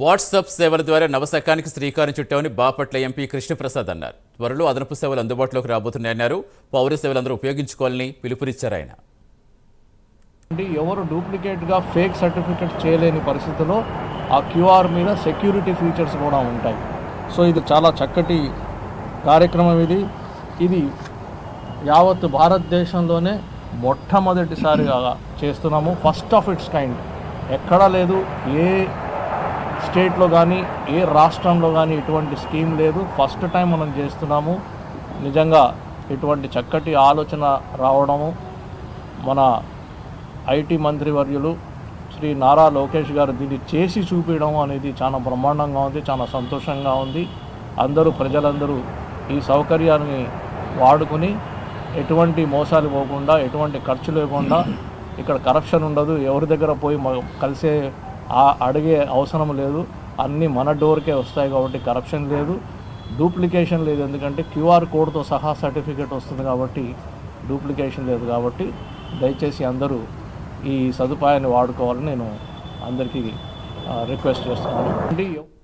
WhatsApp సేవల ద్వారా నవశకానికి శ్రీకారం చుట్టామని బాపట్ల ఎంపీ కృష్ణప్రసాద్ అన్నారు. త్వరలో అదనపు సేవలు అందుబాటులోకి రాబోతున్నాయన్నారు. పౌర సేవలందరూ ఉపయోగించుకోవాలని పిలుపునిచ్చారు ఆయన. అంటే ఎవరు డూప్లికేట్గా ఫేక్ సర్టిఫికెట్ చేయలేని పరిస్థితిలో ఆ క్యూఆర్ మీద సెక్యూరిటీ ఫీచర్స్ కూడా ఉంటాయి. సో ఇది చాలా చక్కటి కార్యక్రమం ఇది. ఇది యావత్ భారతదేశంలోనే మొట్టమొదటిసారిగా చేస్తున్నాము. First of its kind. ఎక్కడా లేదు ఏ స్టేట్లో కానీ ఏ రాష్ట్రంలో కానీ ఇటువంటి స్కీమ్ లేదు. ఫస్ట్ టైం మనం చేస్తున్నాము. నిజంగా ఇటువంటి చక్కటి ఆలోచన రావడము. మన ఐటీ మంత్రివర్యులు శ్రీ నారా లోకేష్ గారు దీన్ని చేసి చూపించడం అనేది చాలా బ్రహ్మాండంగా ఉంది చాలా సంతోషంగా ఉంది. అందరూ ప్రజలందరూ ఈ సౌకర్యాన్ని వాడుకుని ఎటువంటి మోసాలు పోకుండా ఎటువంటి ఖర్చు లేకుండా ఇక్కడ కరప్షన్ ఉండదు. ఎవరి దగ్గర పోయి కలిసే అడిగే అవసరం లేదు. అన్నీ మన డోర్కే వస్తాయి కాబట్టి కరప్షన్ లేదు. డూప్లికేషన్ లేదు ఎందుకంటే క్యూఆర్ కోడ్తో సహా సర్టిఫికేట్ వస్తుంది కాబట్టి డూప్లికేషన్ లేదు కాబట్టి దయచేసి అందరూ ఈ సదుపాయాన్ని వాడుకోవాలని నేను అందరికీ రిక్వెస్ట్ చేస్తున్నాను.